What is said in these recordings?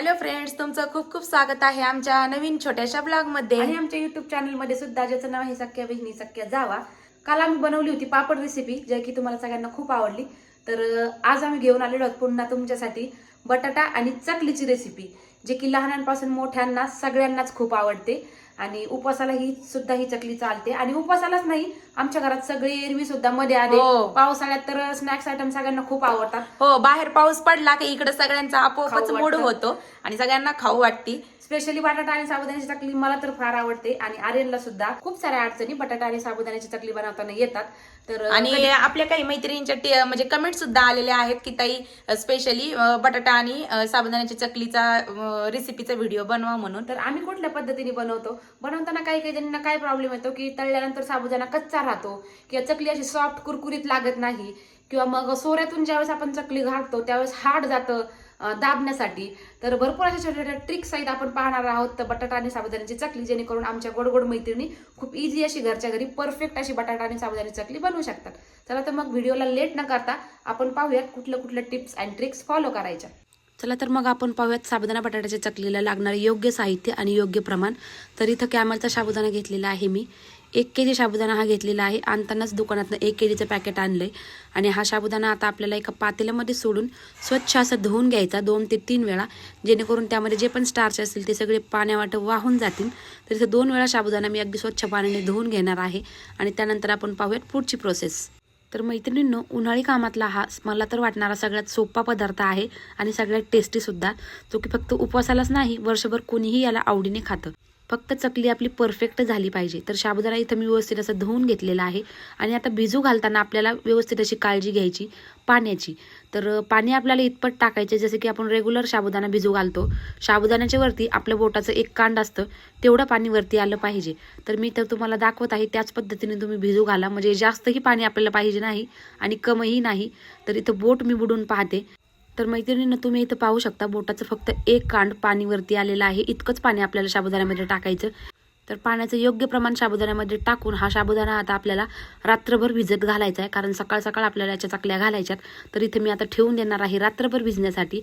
Hello friends तुमचं खूप खूप स्वागत आहे आमच्या नवीन छोट्याशा ब्लॉगमध्ये आणि आमच्या युट्यूब चॅनलमध्ये सुद्धा ज्याचं नाव आहे सख्या बहिणी सख्या जावा. काल आम्ही बनवली होती पापड रेसिपी जे की तुम्हाला सगळ्यांना खूप आवडली. तर आज आम्ही घेऊन आलेलो आहोत पुन्हा तुमच्यासाठी बटाटा आणि चकलीची रेसिपी जे की लहानांपासून मोठ्यांना सगळ्यांनाच खूप आवडते. आणि उपवासाला ही सुद्धा ही चकली चालते. आणि उपवासालाच नाही आमच्या घरात सगळे एरवी सुद्धा मध्ये आले. हो. पावसाळ्यात तर स्नॅक्स आयटम सगळ्यांना खूप आवडतात. हो बाहेर पाऊस पडला की इकडे सगळ्यांचा आपोआपच खाऊ मूड वाटतं. होतो आणि सगळ्यांना खाऊ वाटती. स्पेशली बटाटा आणि साबुदाण्याची चकली मला तर फार आवडते. आणि आर्यनला सुद्धा खूप साऱ्या अडचणी बटाटा आणि साबुदाण्याची चकली बनवताना येतात. तर आणि आपल्या काही मैत्रिणींच्या टे- म्हणजे कमेंट सुद्धा आलेले आहेत की ताई स्पेशली बटाटा आणि अ, साबुदाण्याच्या चकलीचा रेसिपीचा व्हिडिओ बनवा म्हणून. तर आम्ही कुठल्या पद्धतीने बनवतो? बनवताना काही काही जणांना काय प्रॉब्लेम येतो की तळल्यानंतर साबुदाणा कच्चा राहतो किंवा चकली अशी सॉफ्ट कुरकुरीत लागत नाही किंवा मग सोऱ्यातून ज्यावेळेस आपण चकली घालतो त्यावेळेस हार्ड जातं दाबण्यासाठी. तर भरपूर अशा छोट्या छोट्या ट्रिक्स आहेत आपण पाहणार आहोत. तर बटाटा आणि साबुदाण्याची चकली जेणेकरून आमच्या गोड गोड मैत्रिणी खूप इझी अशी घरच्या घरी परफेक्ट अशी बटाटा आणि साबुदाण्याची चकली बनवू शकतात. चला तर मग व्हिडिओला लेट न करता आपण पाहूयात कुठल्या कुठल्या टिप्स अँड ट्रिक्स फॉलो करायच्या. चला तर मग आपण पाहूयात साबुदाणा बटाट्याच्या चकलीला लागणारे योग्य साहित्य आणि योग्य प्रमाण. तर इथं कॅमलचा साबुदाणा घेतलेला आहे मी. एक के जी साबुदाणा हा घेतलेला आहे. आणतानाच दुकानातनं एक के जीचं पॅकेट आणलं आहे आणि हा साबुदाणा आता आपल्याला एका पातेल्यामध्ये सोडून स्वच्छ असं धुवून घ्यायचा दोन ते तीन वेळा. जेणेकरून त्यामध्ये जे पण स्टार्च असतील ते सगळे पाण्यावाट वाहून जातील. तर इथं दोन वेळा साबुदाणा मी अगदी स्वच्छ पाण्याने धुवून घेणार आहे. आणि त्यानंतर आपण पाहूयात पुढची प्रोसेस तर मैत्रिणींनो उन्हाळी कामातला हा मला तर वाटणारा सगळ्यात सोपा पदार्थ आहे आणि सगळ्यात टेस्टी सुद्धा जो की फक्त उपवासालाच नाही वर्षभर कोणीही याला आवडीने खातं. फक्त चकली आपली परफेक्ट झाली पाहिजे. तर साबुदाणा इथं मी व्यवस्थित असं धुवून घेतलेला आहे. आणि आता भिजू घालताना आपल्याला व्यवस्थित अशी काळजी घ्यायची पाण्याची. तर पाणी आपल्याला इतपत टाकायचे जसं की आपण रेग्युलर साबुदाणा भिजू घालतो. साबुदाण्याच्या वरती आपल्या बोटाचं एक कांड असतं तेवढं पाणी वरती आलं पाहिजे. तर मी तर तुम्हाला दाखवत आहे त्याच पद्धतीने तुम्ही भिजू घाला. म्हणजे जास्तही पाणी आपल्याला पाहिजे नाही आणि कमही नाही. तर इथं बोट मी बुडून पाहते. तर मैत्रिणींना तुम्ही इथं पाहू शकता बोटाचं फक्त एक कांड पाणीवरती आलेलं आहे. इतकंच पाणी आपल्याला साबुदाण्यामध्ये टाकायचं. तर पाण्याचं योग्य प्रमाण साबुदाण्यामध्ये टाकून हा साबुदाणा आता आपल्याला रात्रभर भिजत घालायचा आहे. कारण सकाळ सकाळ आपल्याला याच्या चकल्या घालायच्यात. तर इथे मी आता ठेवून देणार आहे रात्रभर भिजण्यासाठी.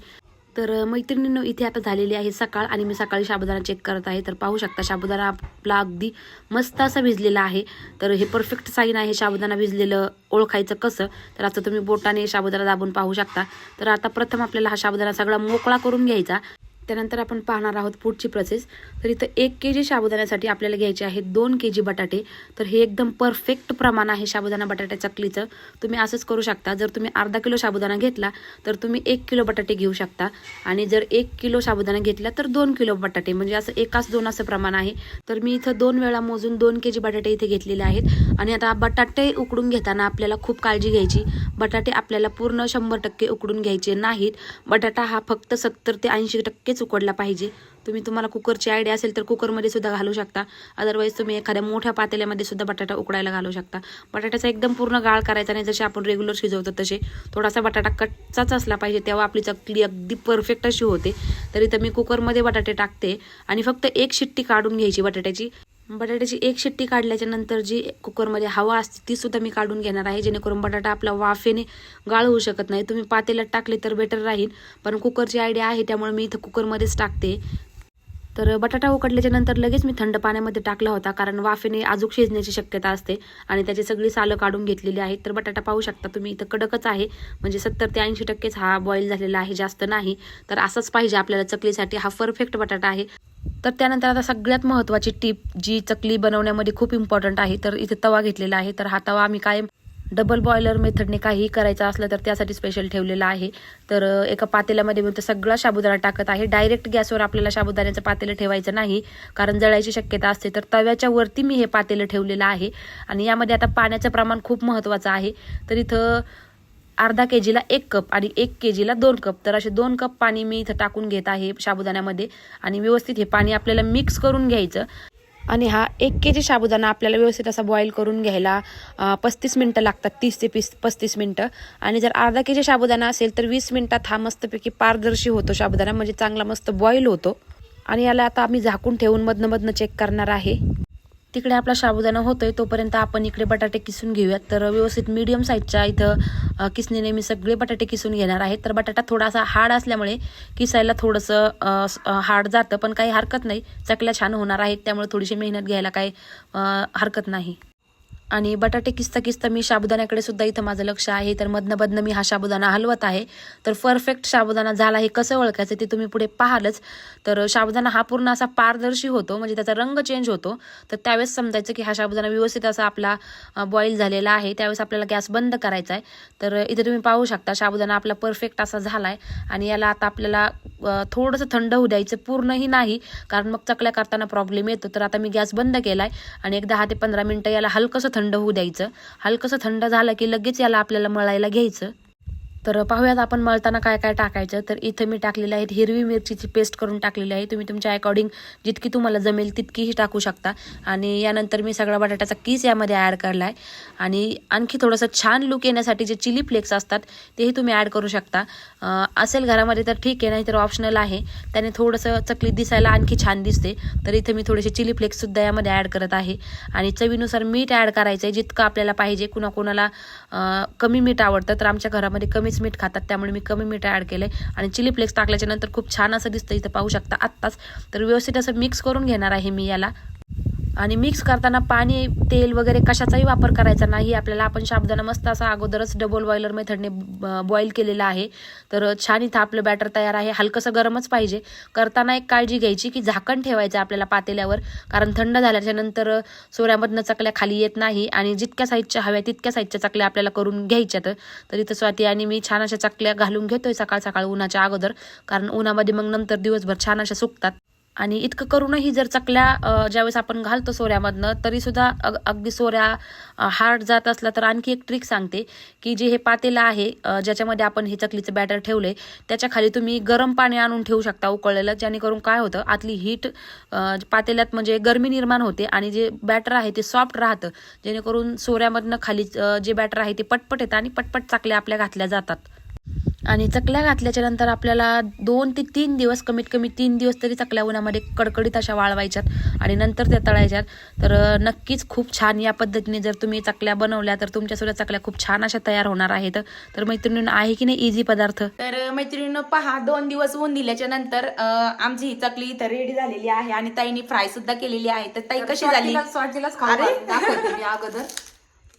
तर मैत्रिणीनं मैत्रिणींनो इथे आता झालेली आहे सकाळ आणि मी सकाळी साबुदाणा चेक करत आहे. तर पाहू शकता साबुदाणा आपला अगदी मस्त असा भिजलेला आहे. तर हे परफेक्ट साईन आहे साबुदाणा भिजलेलं ओळखायचं कसं? तर आता तुम्ही बोटाने साबुदाणा दाबून पाहू शकता. तर आता प्रथम आपल्याला हा साबुदाणा सगळा मोकळा करून घ्यायचा. त्यानंतर आपण पाहणार आहोत पुढची प्रोसेस तर इथं एक के जी साबुदाण्यासाठी आपल्याला घ्यायचे आहेत दोन के जी बटाटे. तर हे एकदम परफेक्ट प्रमाण आहे साबुदाणा बटाट्या चकलीचं. तुम्ही असंच करू शकता. जर तुम्ही अर्धा किलो साबुदाणा घेतला तर तुम्ही एक किलो बटाटे घेऊ शकता. आणि जर एक किलो साबुदाणा घेतला तर दोन किलो बटाटे. म्हणजे असं एकाच दोन असं प्रमाण आहे. तर मी इथं दोन वेळा मोजून दोन के जी बटाटे इथे घेतलेले आहेत. आणि आता बटाटे उकडून घेताना आपल्याला खूप काळजी घ्यायची. बटाटे आपल्याला पूर्ण शंभर टक्के उकडून घ्यायचे नाहीत. बटाटा हा फक्त सत्तर ते ऐंशी टक्केच उकडला पाहिजे. तुम्ही तुम्हाला कुकरची आयडिया असेल तर कुकरमध्ये सुद्धा घालू शकता. अदरवाईज तुम्ही एखाद्या मोठ्या पातेल्यामध्ये सुद्धा बटाटा उकडायला घालू शकता. बटाट्याचा एकदम पूर्ण गाळ करायचा नाही. जसे आपण रेग्युलर शिजवतो तसे. थोडासा बटाटा कच्चाच असला पाहिजे. तेव्हा आपली चकली अगदी परफेक्ट अशी होते. तरी तर मी कुकरमध्ये बटाटे टाकते. आणि फक्त एक शिट्टी काढून घ्यायची बटाट्याची. बटाट्याची एक शिट्टी काढल्याच्या नंतर जी कुकरमध्ये हवा असते ती सुद्धा मी काढून घेणार आहे. जेणेकरून बटाटा आपला वाफेने गाळ होऊ शकत नाही. तुम्ही पातेल्यात टाकले तर बेटर राहील. पण कुकरची आयडिया आहे त्यामुळे मी इथं कुकरमध्येच टाकते. तर बटाटा उकडल्याच्या नंतर लगेच मी थंड पाण्यामध्ये टाकला होता कारण वाफेने अजूक शिजण्याची शक्यता असते आणि त्याची सगळी सालं काढून घेतलेली आहेत. तर बटाटा पाहू शकता तुम्ही इथं कडकच आहे. म्हणजे सत्तर ते ऐंशी टक्केच हा बॉईल झालेला आहे जास्त नाही. तर असंच पाहिजे आपल्याला चकलीसाठी. हा परफेक्ट बटाटा आहे. तर त्यानंतर आता सगळ्यात महत्त्वाची टीप जी चकली बनवण्यामध्ये खूप इम्पॉर्टंट आहे तर इथे तवा घेतलेला आहे. तर हा तवा आम्ही कायम डबल बॉयलर मेथडने काहीही करायचं असलं तर त्यासाठी स्पेशल ठेवलेला आहे. तर एका पातेल्यामध्ये मी तो सगळा साबुदाणा टाकत आहे. डायरेक्ट गॅसवर आपल्याला साबुदाण्याचं पातेलं ठेवायचं नाही कारण जळायची शक्यता असते. तर तव्याच्या वरती मी हे पातेलं ठेवलेलं आहे आणि यामध्ये आता पाण्याचं प्रमाण खूप महत्त्वाचं आहे. तर इथं अर्धा के जीला एक कप आणि एक के जीला दोन कप. तर असे दोन कप पाणी मी इथं टाकून घेत आहे साबुदाण्यामध्ये आणि व्यवस्थित हे पाणी आपल्याला मिक्स करून घ्यायचं. आणि हा एक के जी साबुदाणा आपल्याला व्यवस्थित असा बॉईल करून घ्यायला पस्तीस मिनटं लागतात तीस ते पीस पस्तीस मिनटं. आणि जर अर्धा के जी साबुदाणा असेल तर वीस मिनटात हा मस्तपैकी पारदर्शी होतो साबुदाणा म्हणजे चांगला मस्त बॉईल होतो. आणि याला आता आम्ही झाकून ठेवून मधनं मधनं चेक करणार आहे. तिकडे आपला साबुदाणा होतोय तोपर्यंत आपण इकडे बटाटे किसून घेऊयात. तर व्यवस्थित मीडियम साईजच्या इथं किसणीने मी सगळे बटाटे किसून घेणार आहे. तर बटाटा थोडासा हार्ड असल्यामुळे किसायला थोडंसं हार्ड जातं पण काही हरकत नाही. चकल्या छान होणार आहेत त्यामुळे थोडीशी मेहनत घ्यायला काही हरकत नाही. आणि बटाटे किस्ता किस्ता मी साबुदाण्याकडे सुद्धा इथं माझं लक्ष आहे. तर मधनं मधनं मी हा साबुदाणा हलवत आहे. तर परफेक्ट साबुदाणा झाला हे कसं ओळखायचं ते तुम्ही पुढे पाहालच. तर साबुदाणा हा पूर्ण असा पारदर्शी होतो म्हणजे त्याचा रंग चेंज होतो. तर त्यावेळेस समजायचं की हा साबुदाणा व्यवस्थित असा आपला बॉईल झालेला आहे. त्यावेळेस आपल्याला गॅस बंद करायचा आहे. तर इथे तुम्ही पाहू शकता साबुदाणा आपला परफेक्ट असा झाला आहे आणि याला आता आपल्याला थोडंसं थंड होऊ द्यायचं पूर्णही नाही कारण मग चकल्या करताना प्रॉब्लेम येतो. तर आता मी गॅस बंद केला आहे आणि एक दहा ते पंधरा मिनटं याला हलकंसं थंड होऊ द्यायचं. हलकंसं थंड झालं की लगेच याला आपल्याला मळायला घ्यायचं. तर पाहूयात आपण मळताना काय काय टाकायचं. तर इथं मी टाकलेलं आहे हिरवी मिरचीची पेस्ट करून टाकलेली आहे. तुम्ही तुमच्या अकॉर्डिंग जितकी तुम्हाला जमेल तितकीही टाकू शकता. आणि यानंतर मी सगळा बटाट्याचा किस यामध्ये ॲड करला आहे आणि आणखी थोडंसं छान लुक येण्यासाठी जे चिली फ्लेक्स असतात तेही तुम्ही ॲड करू शकता. असेल घरामध्ये तर ठीक आहे नाही तर ऑप्शनल आहे. त्याने थोडंसं चकली दिसायला आणखी छान दिसते. तर इथं मी थोडेसे चिली फ्लेक्ससुद्धा यामध्ये ॲड करत आहे. आणि चवीनुसार मीठ ॲड करायचं आहे जितकं आपल्याला पाहिजे कुणाकोणाला कमी मीठ आवडतं तर आमच्या घरामध्ये कमीच मीठ खातात त्यामुळे मी कमी मीठ ॲड केलं आहे आणि चिली फ्लेक्स टाकल्याच्या नंतर खूप छान असं दिसतं इथं पाहू शकता आत्ताच. तर व्यवस्थित असं मिक्स करून घेणार आहे मी याला. आणि मिक्स करताना पाणी तेल वगैरे कशाचाही वापर करायचा नाही. आपल्याला आपण साबुदाणा मस्त असा अगोदरच डबल बॉयलर मेथडने बॉईल केलेला आहे. तर छान इथं आपलं बॅटर तयार आहे. हलकंसं गरमच पाहिजे. करताना एक काळजी घ्यायची की झाकण ठेवायचं आपल्याला पातेल्यावर. कारण थंड झाल्याच्यानंतर सोऱ्यामधनं चकल्या खाली येत नाही आणि जितक्या साईजच्या हव्या तितक्या साईजच्या चकल्या आपल्याला करून घ्यायच्यात. तर इथं स्वाती आणि मी छान अशा चकल्या घालून घेतोय सकाळ सकाळ उन्हाच्या अगोदर. कारण उन्हामध्ये मग नंतर दिवसभर छान अशा सुकतात. आणि इतकं करूनही जर चकल्या ज्यावेळेस आपण घालतो सोऱ्यामधनं तरी सुद्धा अग अगदी सोऱ्या हार्ड जात असला तर आणखी एक ट्रिक सांगते की जे हे पातेलं आहे ज्याच्यामध्ये आपण हे चकलीचं बॅटर ठेवले त्याच्याखाली तुम्ही गरम पाणी आणून ठेवू शकता उकळलेलं जेणेकरून काय होतं आतली हीट पातेल्यात म्हणजे गरमी निर्माण होते आणि जे बॅटर आहे ते सॉफ्ट राहतं जेणेकरून सोऱ्यामधनं खाली जे बॅटर आहे ते पटपट येतं आणि पटपट चाकल्या आपल्या घातल्या जातात. आणि चकल्या घातल्याच्या नंतर आपल्याला दोन ते तीन दिवस कमीत कमी तीन दिवस तरी चकल्या उन्हामध्ये कडकडीत अशा वाळवायच्यात आणि नंतर त्या तळायच्यात. तर नक्कीच खूप छान या पद्धतीने जर तुम्ही चकल्या बनवल्या तर तुमच्यासुद्धा चकल्या खूप छान अशा तयार होणार आहेत. तर मैत्रिणींनो आहे की नाही इझी पदार्थ? तर मैत्रिणीनं पहा दोन दिवस ऊन दिल्याच्या नंतर आमची ही चकली इथं रेडी झालेली आहे आणि ताईने फ्राय सुद्धा केलेली आहे. तर ताई कशी झाली? अगोदर.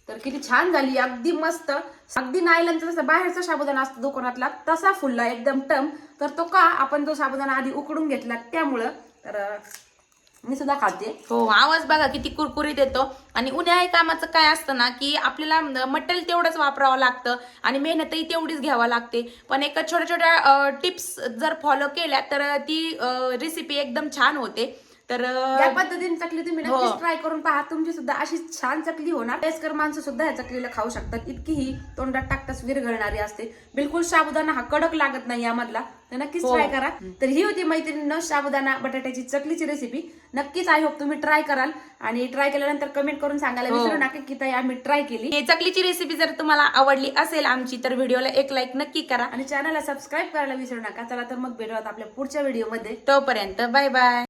तर किती छान झाली अगदी मस्त. अगदी नायलनचा जसा बाहेरचा साबुदाणा असतो दुकानातला तसा फुलला एकदम टम. तर तो का आपण जो साबुदाणा आधी उकडून घेतला त्यामुळं. तर मी सुद्धा खाते. हो आवाज बघा किती कुरकुरीत येतो. आणि उन्हाळी कामाचं काय असतं ना की आपल्याला मटेरियल तेवढंच वापरावं लागतं आणि मेहनतही तेवढीच घ्यावं लागते. पण एका छोट्या छोट्या टिप्स जर फॉलो केल्या तर ती रेसिपी एकदम छान होते. तर या पद्धतीने चकली तुम्ही हो. नक्कीच ट्राय करून पहा. तुमची सुद्धा अशी छान चकली होणार. टेस्कर माणसं सुद्धा या चकलीला खाऊ शकतात. इतकी ही तोंडात टाकताच विरघळणारी असते. बिलकुल साबुदाणा हा कडक लागत नाही यामधला. तर नक्कीच हो. ट्राय करा. तर ही होती मैत्रिणीनं साबुदाणा बटाट्याची चकलीची रेसिपी नक्कीच आय होप तुम्ही ट्राय कराल. आणि ट्राय केल्यानंतर कमेंट करून सांगायला हो. विसरू नका की ताई आम्ही ट्राय केली. ही चकलीची रेसिपी जर तुम्हाला आवडली असेल आमची तर व्हिडिओला एक लाईक नक्की करा. आणि चॅनलला सबस्क्राईब करायला विसरू नका. चला तर मग भेटूयात आपल्या पुढच्या व्हिडिओमध्ये तोपर्यंत बाय बाय